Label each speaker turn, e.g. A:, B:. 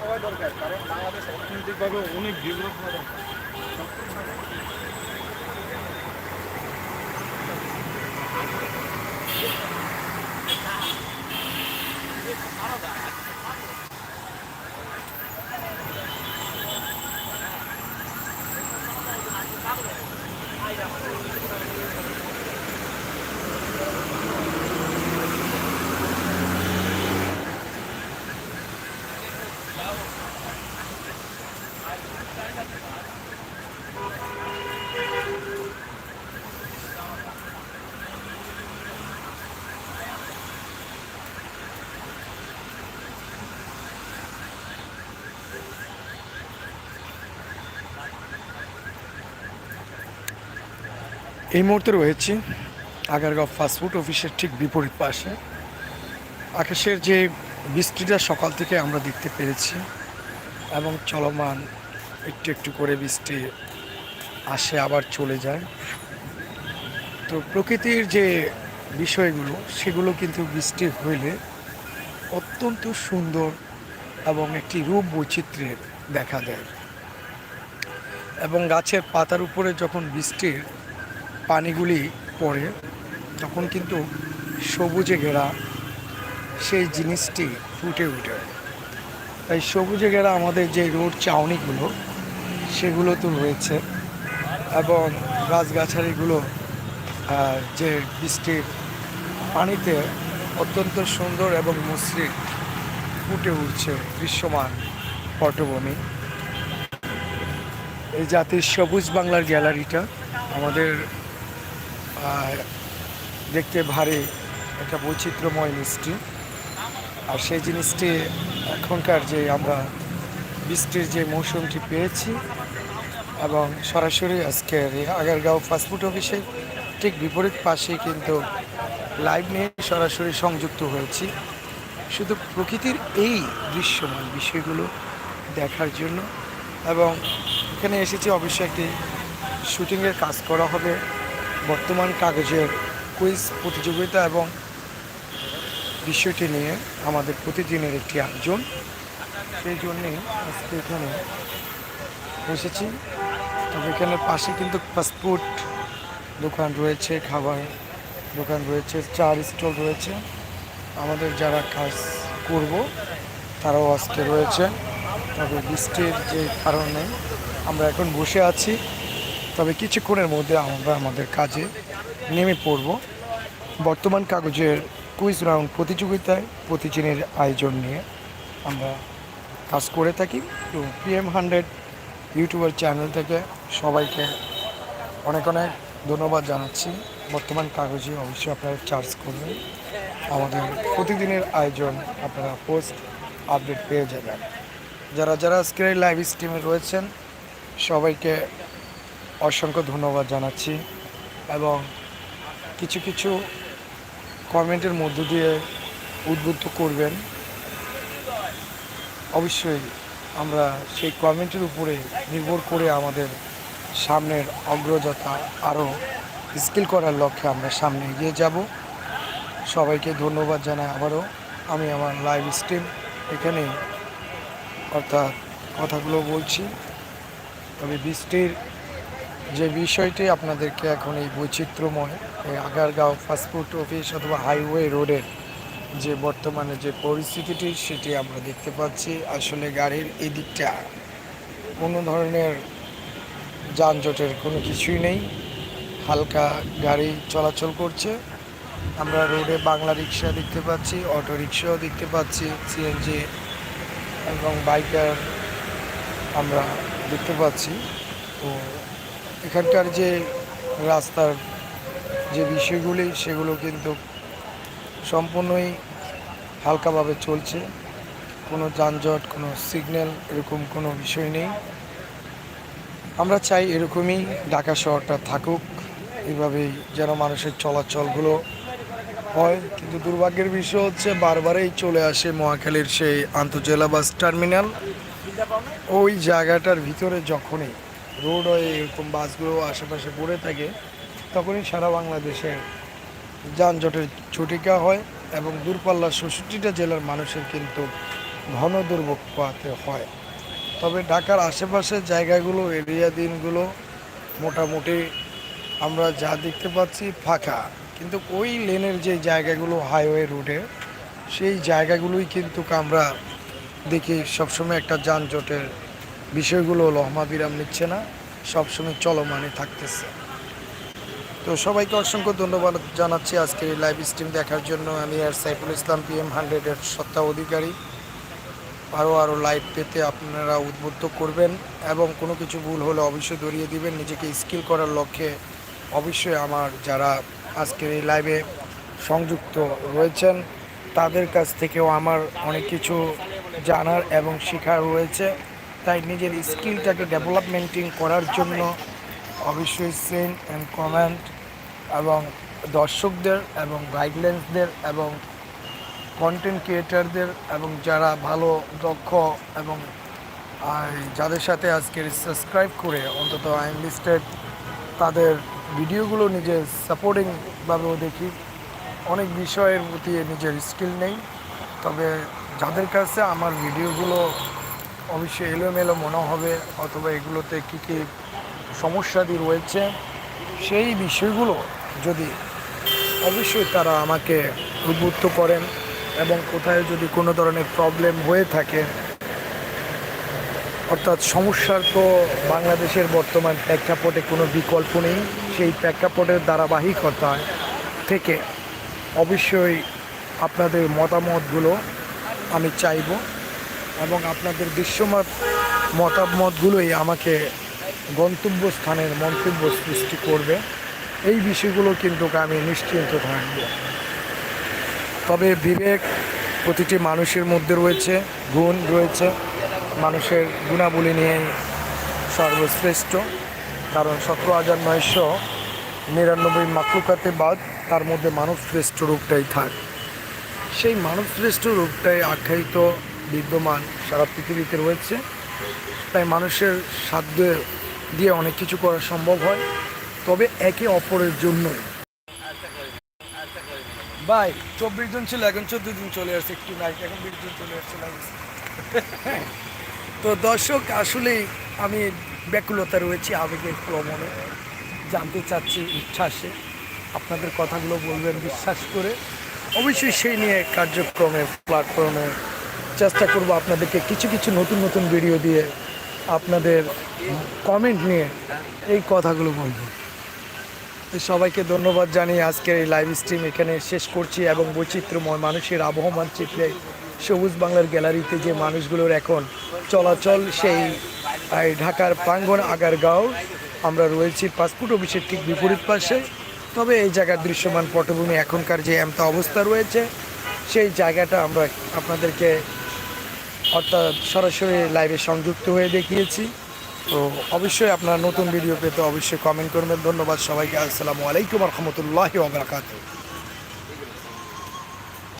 A: হওয়া দরকার কারণ অর্থনৈতিকভাবে অনেক ডেভেলপ হওয়া দরকার।
B: এই মুহূর্তে রয়েছি আগারগাঁও ফাস্টফুড অফিসের ঠিক বিপরীত পাশে। আকাশের যে বৃষ্টিটা সকাল থেকে আমরা দেখতে পেরেছি এবং চলমান একটু একটু করে বৃষ্টি আসে, আবার চলে যায়। তো প্রকৃতির যে বিষয়গুলো, সেগুলো কিন্তু বৃষ্টি হইলে অত্যন্ত সুন্দর এবং একটি রূপ বৈচিত্র্যের দেখা দেয়। এবং গাছের পাতার উপরে যখন বৃষ্টির পানিগুলি পড়ে, তখন কিন্তু সবুজে ঘেরা সেই জিনিসটি ফুটে উঠে। তাই সবুজে ঘেরা আমাদের যে রোড চাউনিগুলো সেগুলো তো রয়েছে এবং গাছগাছালিগুলো যে বৃষ্টির পানিতে অত্যন্ত সুন্দর এবং মসৃণ ফুটে উঠছে দৃশ্যমান পটভূমি। এই জাতির সবুজ বাংলার গ্যালারিটা আমাদের আহ, দেখতে ভারী একটা বৈচিত্র্যময় মিষ্টি। আর সেই জিনিসটি এখনকার যে আমরা বৃষ্টির যে মৌসুমটি পেয়েছি এবং সরাসরি আজকের আগারগাঁও ফাস্টফুড অফিসের ঠিক বিপরীত পাশে কিন্তু লাইভ নিয়ে সরাসরি সংযুক্ত হয়েছি। শুধু প্রকৃতির এই দৃশ্যমান বিষয়গুলো দেখার জন্য এবং এখানে এসেছি অবশ্যই একটি শুটিংয়ের কাজ করা হবে। বর্তমান কাগজের কুইজ প্রতিযোগিতা এবং বিষয়টি নিয়ে আমাদের প্রতিদিনের একটি আয়োজন। সেই জন্যেই আজকে এখানে বসেছি তবে এখানে পাশে কিন্তু ফাস্টফুড দোকান রয়েছে, খাবার দোকান রয়েছে চার স্টল রয়েছে। আমাদের যারা কাজ করব, তারাও আজকে রয়েছে তবে বৃষ্টির যে কারণে আমরা এখন বসে আছি। তবে কিছুক্ষণের মধ্যে আমরা আমাদের কাজে নেমে পড়ব। বর্তমান কাগজের কুইজ রাউন্ড প্রতিযোগিতায় প্রতিদিনের আয়োজন নিয়ে আমরা কাজ করে থাকি। তো পিএম হান্ড্রেড ইউটিউবার চ্যানেল থেকে সবাইকে অনেক অনেক ধন্যবাদ জানাচ্ছি। বর্তমান কাগজে অবশ্যই আপনারা চার্জ করবেন। আমাদের প্রতিদিনের আয়োজন আপনারা পোস্ট আপডেট পেয়ে যাবেন। যারা যারা আজকের লাইভ স্ট্রিমে রয়েছেন, সবাইকে অসংখ্য ধন্যবাদ জানাচ্ছি এবং কিছু কিছু কমেন্টের মধ্য দিয়ে উদ্বুদ্ধ করবেন। অবশ্যই আমরা সেই কমেন্টের উপরে নির্ভর করে আমাদের সামনের অগ্রযাত্রা আরও স্কিল করার লক্ষ্যে আমরা সামনে এগিয়ে যাব। সবাইকে ধন্যবাদ জানাই আবারও। আমি আমার লাইভ স্ট্রিম এখানে অর্থাৎ কথাগুলো বলছি। তবে বৃষ্টির যে বিষয়টি আপনাদেরকে এখন এই বৈচিত্র্যময় আগারগাঁও ফাস্টফুড অফিস অথবা হাইওয়ে রোডের যে বর্তমানে যে পরিস্থিতিটি, সেটি আমরা দেখতে পাচ্ছি। আসলে গাড়ির এই দিকটা কোনো ধরনের যানজটের কোনো কিছুই নেই। হালকা গাড়ি চলাচল করছে। আমরা রোডে বাংলা রিক্সা দেখতে পাচ্ছি অটো রিক্সাও দেখতে পাচ্ছি সিএনজি এবং বাইকার আমরা দেখতে পাচ্ছি। তো এখানকার যে রাস্তার যে বিষয়গুলি, সেগুলো কিন্তু সম্পূর্ণই হালকাভাবে চলছে। কোনো যানজট, কোনো সিগন্যাল এরকম কোনো বিষয় নেই। আমরা চাই এরকমই ঢাকা শহরটা থাকুক এইভাবেই যেন মানুষের চলাচলগুলো হয়। কিন্তু দুর্ভাগ্যের বিষয় হচ্ছে, বারবারই চলে আসে মহাখালীর সেই আন্তজেলা বাস টার্মিনাল। ওই জায়গাটার ভিতরে যখনই রোড হয়ে এরকম বাসগুলো আশেপাশে পড়ে থাকে, তখনই সারা বাংলাদেশে যানজটের ছুটিকা হয় এবং দূরপাল্লার ষষ্ঠীটা জেলার মানুষের কিন্তু ঘন দুর্ভোগ পোহাতে হয়। তবে ঢাকার আশেপাশের জায়গাগুলো, এরিয়া দিনগুলো মোটামুটি আমরা যা দেখতে পাচ্ছি ফাঁকা। কিন্তু ওই লেনের যে জায়গাগুলো হাইওয়ে রুটে সেই জায়গাগুলোই কিন্তু আমরা দেখি সবসময় একটা যানজটের বিষয়গুলো লহমা বিরাম নিচ্ছে না, সবসময় চলমানই থাকতেছে। তো সবাইকে অসংখ্য ধন্যবাদ জানাচ্ছি আজকের এই লাইভ স্ট্রিম দেখার জন্য। আমি আর সাইফুল ইসলাম পিএম হান্ড্রেডের সত্তা অধিকারী। আরও আরও লাইভ পেতে আপনারা উদ্বুদ্ধ করবেন এবং কোনো কিছু ভুল হলে অবশ্যই ধরিয়ে দিবেন। নিজেকে স্কিল করার লক্ষ্যে অবশ্যই আমার যারা আজকের এই লাইভে সংযুক্ত রয়েছেন, তাদের কাছ থেকেও আমার অনেক কিছু জানার এবং শেখার রয়েছে। তাই নিজের স্কিলটাকে ডেভেলপমেন্টিং করার জন্য অবশ্যই সেন্ড অ্যান্ড কমেন্ট এবং দর্শকদের এবং গাইডলাইন্সদের এবং কন্টেন্ট ক্রিয়েটারদের এবং যারা ভালো, দক্ষ এবং যাদের সাথে আজকের সাবস্ক্রাইব করে অন্তত আই লিস্টেড, তাদের ভিডিওগুলো নিজের সাপোর্টিংভাবেও দেখি। অনেক বিষয়ের প্রতি নিজের স্কিল নেই। তবে যাদের কাছে আমার ভিডিওগুলো অবশ্যই এলোমেলো মনে হবে, অথবা এগুলোতে কী কী সমস্যাদি রয়েছে। সেই বিষয়গুলো যদি অবশ্যই তারা আমাকে উদ্বুদ্ধ করেন এবং কোথায় যদি কোনো ধরনের প্রবলেম হয়ে থাকে, অর্থাৎ সমস্যার তো বাংলাদেশের বর্তমান প্রেক্ষাপটে কোনো বিকল্প নেই। সেই প্রেক্ষাপটের ধারাবাহিকতা থেকে অবশ্যই আপনাদের মতামতগুলো আমি চাইব। এবং আপনাদের বিশ্বমত মতামতগুলোই আমাকে গন্তব্যস্থানের মন্তব্য সৃষ্টি করবে। এই বিষয়গুলো কিন্তু আমি নিশ্চিন্ত থাকব। তবে বিবেক প্রতিটি মানুষের মধ্যে রয়েছে, গুণ রয়েছে। মানুষের গুণাবলী নিয়ে সর্বশ্রেষ্ঠ। কারণ সতেরো হাজার নয়শো নিরানব্বই মাকলুকাতে বাদ তার মধ্যে মানব শ্রেষ্ঠ রূপটাই থাক। সেই মানব শ্রেষ্ঠ রূপটাই আখ্যায়িত বিদ্যমান সারা পৃথিবীতে রয়েছে। তাই মানুষের সাধ্য দিয়ে অনেক কিছু করা সম্ভব হয়। তবে একে অপরের জন্যই। ভাই, চব্বিশ জন ছিল, এখন চোদ্দ জন চলে আসছে, একটু নাই, এখন বিশ জন চলে আসছে। তো দর্শক, আসলেই আমি ব্যাকুলতা রয়েছি, আবেগের প্রবণে। জানতে চাচ্ছি উচ্ছ্বাসে। আপনাদের কথাগুলো বলবেন, বিশ্বাস করে। অবশ্যই সেই নিয়ে কার্যক্রমে, প্ল্যাটফর্মে চেষ্টা করব আপনাদেরকে কিছু কিছু নতুন নতুন ভিডিও দিয়ে আপনাদের কমেন্ট নিয়ে এই কথাগুলো বলব। সবাইকে ধন্যবাদ জানিয়ে আজকের এই লাইভ স্ট্রিম এখানে শেষ করছি এবং বৈচিত্র্যময় মানুষের আবহমান চিত্রে সবুজ বাংলার গ্যালারিতে যে মানুষগুলোর এখন চলাচল সেই ঢাকার প্রাঙ্গণ আগারগাঁও, আমরা রয়েছি পাসপোর্ট অফিসের ঠিক বিপরীত পাশে। তবে এই জায়গার দৃশ্যমান পটভূমি এখনকার যে এমতা অবস্থা রয়েছে, সেই জায়গাটা আমরা আপনাদেরকে অর্থাৎ সরাসরি লাইভে সংযুক্ত হয়ে দেখিয়েছি। তো অবশ্যই আপনারা নতুন ভিডিও পেতে অবশ্যই কমেন্ট করবেন। ধন্যবাদ সবাইকে। আসসালামু আলাইকুম রহমতুল্লাহ ওবরাকাতু